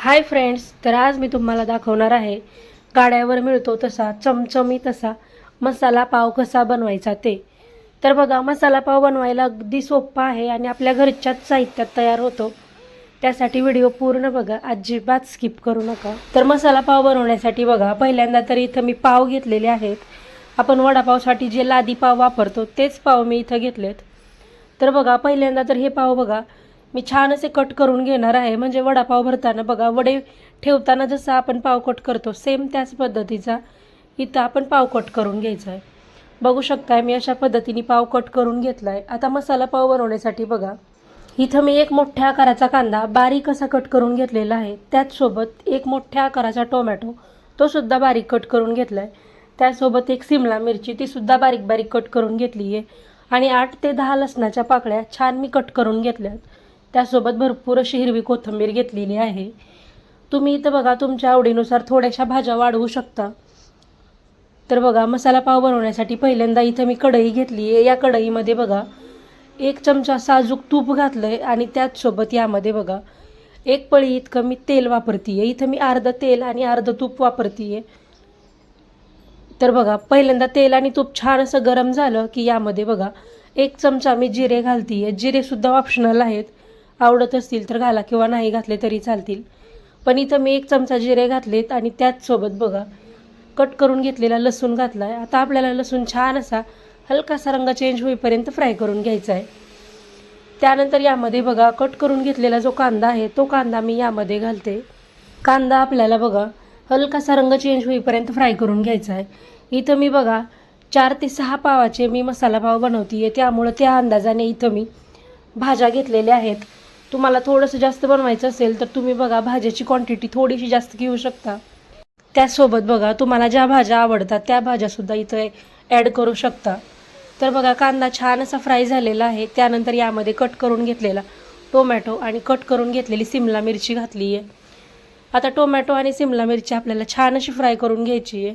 Hi friends तर आज मी तुम्हाला दाखवणार आहे गाड्यावर मिळतो तसा चमचमीत असा मसाला पाव कसा बनवायचा ते. तर बघा मसाला पाव बनवायला अगदी सोपा आहे आणि आपल्या घरच्याच साहित्यात तयार होतो. त्यासाठी व्हिडिओ पूर्ण बघा अजिबात स्किप करू नका. तर मसाला पाव बनवण्यासाठी बघा पहिल्यांदा तर इथं मी पाव घेतलेले आहेत. आपण वडापावसाठी जे लादी पाव वापरतो तेच पाव मी इथं घेतलेत. तर बघा पहिल्यांदा तर हे पाव बघा मी छान असे कट करून घेणार आहे. म्हणजे वडापाव भरताना बघा वडे ठेवताना जसं आपण पाव कट करतो सेम त्याच पद्धतीचा इथं आपण पाव कट करून घ्यायचा आहे. बघू शकताय मी अशा पद्धतीने पाव कट करून घेतला आहे आता मसाला पाव बनवण्यासाठी बघा इथं मी एक मोठ्या आकाराचा कांदा बारीक असा कट करून घेतलेला आहे. त्याचसोबत एक मोठ्या आकाराचा टोमॅटो तो सुद्धा बारीक कट करून घेतला आहे त्यासोबत एक सिमला मिरची तीसुद्धा बारीक बारीक कट करून घेतली आहे आणि आठ ते दहा लसणाच्या पाकळ्या छान मी कट करून घेतल्यात. त्यासोबत भरपूर अशी हिरवी कोथिंबीर घेतलेली आहे. तुम्ही इथं बघा तुमच्या आवडीनुसार थोड्याशा भाज्या वाढवू शकता. तर बघा मसाला पाव बनवण्यासाठी पहिल्यांदा इथं मी कढई घेतली आहे. या कढईमध्ये बघा एक चमचा साजूक तूप घातलं आहे आणि त्याचसोबत यामध्ये बघा एक पळी इतकं मी तेल वापरते आहे इथं मी अर्धं तेल आणि अर्धं तूप वापरते आहे तर बघा पहिल्यांदा तेल आणि तूप छान असं गरम झालं की यामध्ये बघा एक चमचा मी जिरे घालते आहे जिरेसुद्धा ऑप्शनल आहेत. आवडत असतील तर घाला किंवा नाही घातले तरी चालतील. पण इथं मी एक चमचा जिरे घातलेत आणि त्याचसोबत बघा कट करून घेतलेला लसूण घातला आहे आता आपल्याला लसूण छान असा हलकासा रंग चेंज होईपर्यंत फ्राय करून घ्यायचा आहे. त्यानंतर यामध्ये बघा कट करून घेतलेला जो कांदा आहे तो कांदा मी यामध्ये घालते. कांदा आपल्याला बघा हलकासा रंग चेंज होईपर्यंत फ्राय करून घ्यायचा आहे. इथं मी बघा चार ते सहा पावाचे मी मसाला पाव बनवते आहे त्यामुळं त्या अंदाजाने इथं मी भाज्या घेतलेल्या आहेत. तुम्हाला थोडंसं जास्त बनवायचं असेल तर तुम्ही बघा भाज्याची क्वांटिटी थोडीशी जास्त घेऊ शकता. त्यासोबत बघा तुम्हाला ज्या भाज्या आवडतात त्या भाज्यासुद्धा इथं ॲड करू शकता. तर बघा कांदा छान असा फ्राय झालेला आहे. त्यानंतर यामध्ये कट करून घेतलेला टोमॅटो आणि कट करून घेतलेली सिमला मिरची घातली आहे. आता टोमॅटो आणि सिमला मिरची आपल्याला छान अशी फ्राय करून घ्यायची आहे.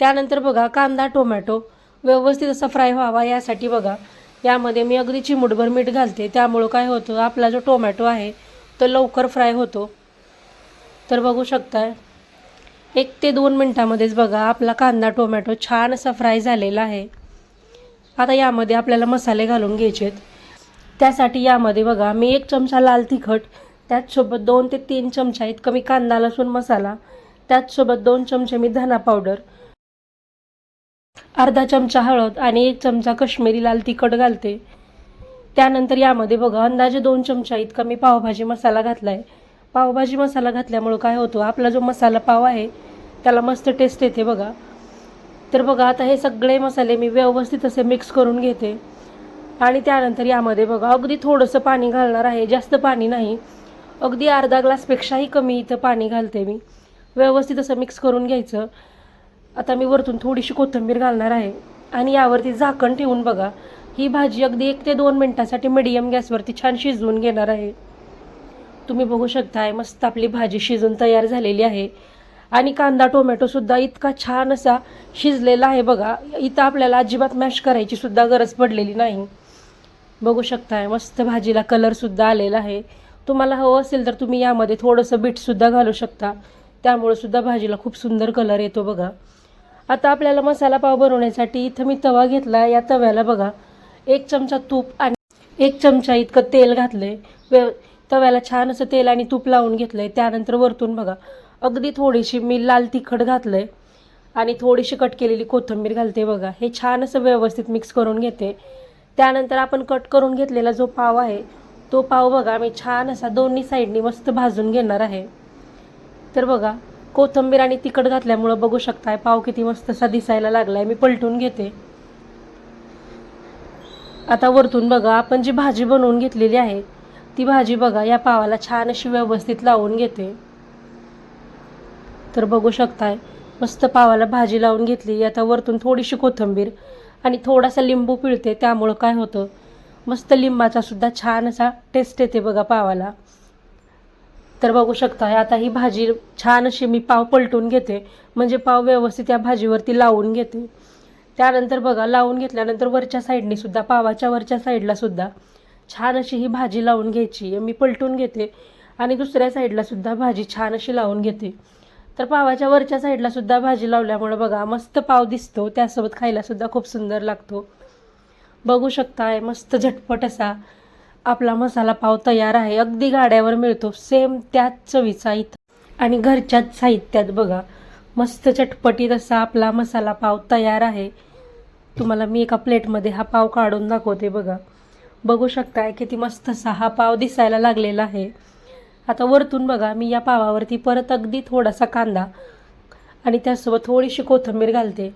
त्यानंतर बघा कांदा टोमॅटो व्यवस्थित असा फ्राय व्हावा यासाठी बघा यामध्ये मी अगदी चिमूटभर मीठ घालते. त्यामुळं काय होतं आपला जो टोमॅटो आहे तो लवकर फ्राय होतो. तर बघू शकताय एक ते दोन मिनटामध्येच बघा आपला कांदा टोमॅटो छान असा फ्राय झालेला आहे. आता यामध्ये आपल्याला मसाले घालून घ्यायचे आहेत त्यासाठी यामध्ये बघा मी एक चमचा लाल तिखट त्याचसोबत दोन ते तीन चमचा इतकं मी कांदा लसूण मसाला त्याचसोबत दोन चमचे मी धना पावडर अर्धा चमचा हळद आणि एक चमचा कश्मीरी लाल तिखट घालते. त्यानंतर यामध्ये बघा अंदाजे दोन चमचा इतका मी पावभाजी मसाला घातला आहे पावभाजी मसाला घातल्यामुळं काय होतो आपला जो मसाला पाव आहे त्याला मस्त टेस्ट येते बघा. तर बघा आता हे सगळे मसाले मी व्यवस्थित असे मिक्स करून घेते. आणि त्यानंतर यामध्ये बघा अगदी थोडंसं पाणी घालणार आहे जास्त पाणी नाही. अगदी अर्धा ग्लासपेक्षाही कमी इथं पाणी घालते मी. व्यवस्थित असं मिक्स करून घ्यायचं. आता मी वरतून थोडीशी कोथिंबीर घालणार आहे. आणि यावरती झाकण ठेवून बघा. ही भाजी अगदी एक ते दोन मिनटासाठी मिडियम गॅसवरती छान शिजवून घेणार आहे. तुम्ही बघू शकताय मस्त आपली भाजी शिजून तयार झालेली आहे. आणि कांदा टोमॅटोसुद्धा इतका छान असा शिजलेला आहे बघा. इथं आपल्याला अजिबात मॅश करायची सुद्धा गरज पडलेली नाही. बघू शकताय मस्त भाजीला कलरसुद्धा आलेला आहे. तुम्हाला हवं असेल तर तुम्ही यामध्ये थोडंसं बीटसुद्धा घालू शकता. त्यामुळे सुद्धा भाजीला खूप सुंदर कलर येतो बघा. आता आपल्याला मसाला पाव बनवण्यासाठी इथं मी तवा घेतला या तव्याला बघा. एक चमचा तूप आणि एक चमचा इतकं तेल घातलं आहे व्यव तव्याला छान असं तेल आणि तूप लावून घेतलं आहे त्यानंतर वरतून बघा. अगदी थोडीशी मी लाल तिखट घातलं आहे आणि थोडीशी कट केलेली कोथिंबीर घालते बघा. हे छान असं व्यवस्थित मिक्स करून घेते. त्यानंतर आपण कट करून घेतलेला जो पाव आहे तो पाव बघा. मी छान असा दोन्ही साईडनी मस्त भाजून घेणार आहे. तर बघा कोथिंबीर आणि तिखट घातल्यामुळं बघू शकताय पाव किती मस्त असा दिसायला लागलाय. मी पलटून घेते. आता वरतून बघा आपण जी भाजी बनवून घेतलेली आहे ती भाजी बघा या पावाला छान अशी व्यवस्थित लावून घेते. तर बघू शकताय मस्त पावाला भाजी लावून घेतली. आता वरतून थोडीशी कोथिंबीर आणि थोडासा लिंबू पिळते त्यामुळं काय होतं मस्त लिंबाचा सुद्धा छान असा टेस्ट येते बघा पावाला. तर बघू शकता आता ही भाजी छान अशी मी पाव पलटून घेते. म्हणजे पाव व्यवस्थित या भाजीवरती लावून घेते. त्यानंतर बघा लावून घेतल्यानंतर वरच्या साईडने सुद्धा पावाच्या वरच्या साईडला सुद्धा छान अशी ही भाजी लावून घ्यायची. मी पलटून घेते आणि दुसऱ्या साईडला सुद्धा भाजी छान अशी लावून घेते. तर पावाच्या वरच्या साईडला सुद्धा भाजी लावल्यामुळं बघा मस्त पाव दिसतो. त्यासोबत खायला सुद्धा खूप सुंदर लागतो. बघू शकताय मस्त झटपट असा आपला मसाला पाव तयार आहे. अगदी गाड्यावर मिळतो. सेम त्याच चवीचा इथं आणि घरच्याच साहित्यात बघा मस्त चटपटीत असा आपला मसाला पाव तयार आहे. तुम्हाला मी एका प्लेटमध्ये हा पाव काढून दाखवते बघा. बघू शकताय किती मस्त असा हा पाव दिसायला लागलेला आहे. आता वरतून बघा मी या पावावरती परत अगदी थोडासा कांदा आणि त्यासोबत थोडीशी कोथिंबीर घालते.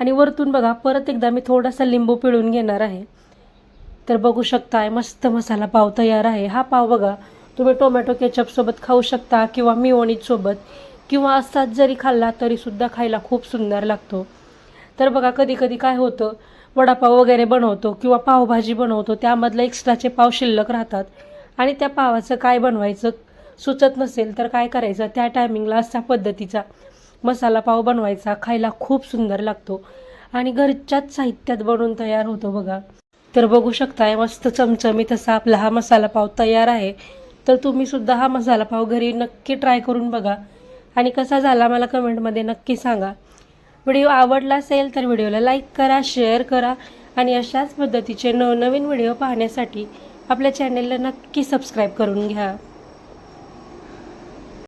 आणि वरतून बघा परत एकदा मी थोडासा लिंबू पिळून घेणार आहे. तर बघू शकताय मस्त मसाला पाव तयार आहे. हा पाव बघा तुम्ही टोमॅटो केचपसोबत खाऊ शकता किंवा मिओनीजसोबत किंवा असाच जरी खाल्ला तरीसुद्धा खायला खूप सुंदर लागतो. तर बघा कधी कधी काय होतं वडापाव वगैरे बनवतो किंवा पावभाजी बनवतो त्यामधलं एक्स्ट्राचे पाव शिल्लक राहतात आणि त्या पावाचं काय बनवायचं सुचत नसेल तर काय करायचं त्या टायमिंगला अशा पद्धतीचा मसाला पाव बनवायचा खायला खूप सुंदर लागतो. आणि घरच्याच साहित्यात बनवून तयार होतो बघा. तर बघू शकताय मस्त चमचमीत असा आपला हा मसाला पाव तयार आहे. तर तुम्ही सुद्धा हा मसाला पाव घरी नक्की ट्राय करून बघा. आणि कसा झाला मला कमेंटमध्ये नक्की सांगा. व्हिडिओ आवडला असेल तर व्हिडिओला लाईक करा शेअर करा आणि अशाच पद्धतीचे नवनवीन व्हिडिओ पाहण्यासाठी आपल्या चॅनेलला नक्की सबस्क्राईब करून घ्या.